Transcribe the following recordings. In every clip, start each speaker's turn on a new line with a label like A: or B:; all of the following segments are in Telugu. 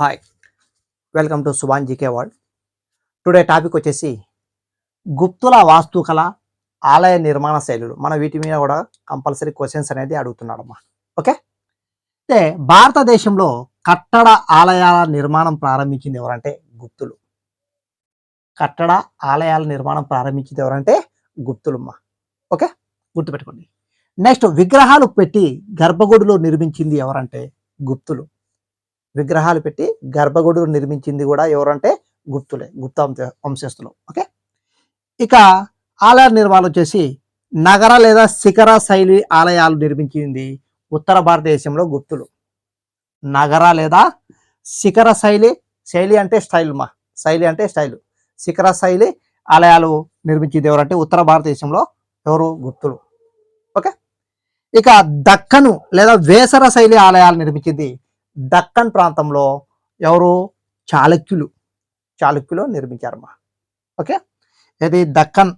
A: Hi welcome to Subhan GK world today topic వచ్చేసి గుప్తుల వాస్తుకళ ఆలయ నిర్మాణ శైలులు. మన వీటి మీద కూడా కంపల్సరీ క్వశ్చన్స్ అనేది అడుగుతున్నాడమ్మా. ఓకే అయితే భారతదేశంలో కట్టడ ఆలయాల నిర్మాణం ప్రారంభించింది ఎవరంటే గుప్తులు. కట్టడ ఆలయాల నిర్మాణం ప్రారంభించింది ఎవరంటే గుప్తులమ్మా. ఓకే గుర్తుపెట్టుకోండి. నెక్స్ట్ విగ్రహాలు పెట్టి గర్భగుడిలో నిర్మించింది ఎవరంటే గుప్తులు. విగ్రహాలు పెట్టి గర్భగుడులు నిర్మించింది కూడా ఎవరంటే గుప్తులే గుప్త వంశస్థులు. ఓకే? ఇక ఆలయ నిర్మాణం వచ్చేసి నగర లేదా శిఖర శైలి ఆలయాలు నిర్మించింది ఉత్తర భారతదేశంలో గుప్తులు. నగర లేదా శిఖర శైలి శైలి అంటే స్టైల్ మా శైలి అంటే స్టైల్. శిఖర శైలి ఆలయాలు నిర్మించింది ఎవరంటే ఉత్తర భారతదేశంలో ఎవరు? గుప్తులు. ఓకే? ఇక దక్కను లేదా వేసర శైలి ఆలయాలు నిర్మించింది దక్కన్ ప్రాంతంలో ఎవరు? చాళుక్యులు. చాళుక్యులు నిర్మించారమ్మా. ఓకే? ఇది దక్కన్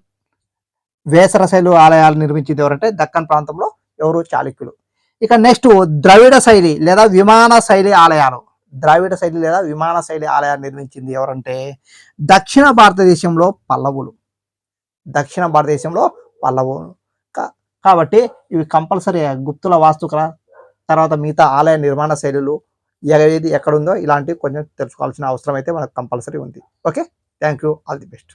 A: వేసర శైలి ఆలయాలు నిర్మించింది ఎవరంటే దక్కన్ ప్రాంతంలో ఎవరు? చాళుక్యులు. ఇక నెక్స్ట్ ద్రవిడ శైలి లేదా విమాన శైలి ఆలయాలు. ద్రావిడ శైలి లేదా విమాన శైలి ఆలయాలు నిర్మించింది ఎవరంటే దక్షిణ భారతదేశంలో పల్లవులు. దక్షిణ భారతదేశంలో పల్లవులు. కాబట్టి ఇవి కంపల్సరీ గుప్తుల వాస్తుకల తర్వాత మిగతా ఆలయ నిర్మాణ శైలులు ఏది ఎక్కడుందో ఇలాంటివి కొంచెం తెలుసుకోవాల్సిన అవసరం అయితే మనకు కంపల్సరీ ఉంది. Okay? Thank you all the best.